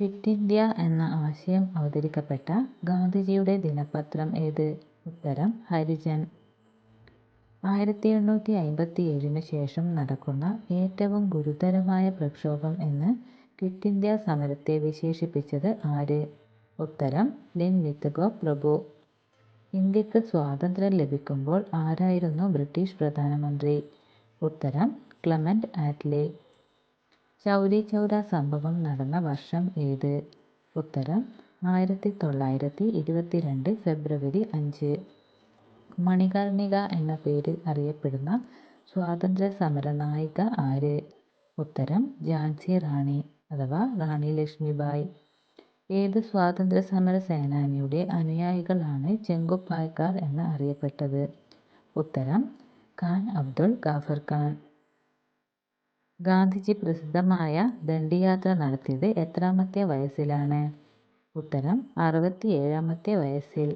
Quit India എന്ന ആശയം അവതരിക്കപ്പെട്ട ഗാന്ധിജിയുടെ ദിനപത്രം ഏത്? ഉത്തരം ഹരിജൻ. ആയിരത്തി എണ്ണൂറ്റി അമ്പത്തിയേഴിനു ശേഷം നടക്കുന്ന ഏറ്റവും ഗുരുതരമായ പ്രക്ഷോഭം എന്ന് ക്വിറ്റ് ഇന്ത്യ സമരത്തെ വിശേഷിപ്പിച്ചത് ആര്? ഉത്തരം ലിൻലിത്ഗോ പ്രഭു. ഇന്ത്യയ്ക്ക് സ്വാതന്ത്ര്യം ലഭിക്കുമ്പോൾ ആരായിരുന്നു ബ്രിട്ടീഷ് പ്രധാനമന്ത്രി? ഉത്തരം ക്ലെമന്റ് ആറ്റ്ലി. ചൗരി ചൗര സംഭവം നടന്ന വർഷം ഏത്? ഉത്തരം ആയിരത്തി തൊള്ളായിരത്തി ഇരുപത്തിരണ്ട് ഫെബ്രുവരി അഞ്ച്. മണികർണിക എന്ന പേരിൽ അറിയപ്പെടുന്ന സ്വാതന്ത്ര്യ സമര നായിക ആര്? ഉത്തരം ഝാൻസി റാണി അഥവാ റാണി ലക്ഷ്മിബായ്. ഏത് സ്വാതന്ത്ര്യ സമര സേനാനിയുടെ അനുയായികളാണ് ചെങ്കുപ്പായക്കാർ എന്ന് അറിയപ്പെട്ടത്? ഉത്തരം ഖാൻ അബ്ദുൾ ഗാഫർ ഖാൻ. ഗാന്ധിജി പ്രസിദ്ധമായ ദണ്ഡിയാത്ര നടത്തിയത് എത്രാമത്തെ വയസ്സിലാണ്? ഉത്തരം അറുപത്തിയേഴാമത്തെ വയസ്സിൽ.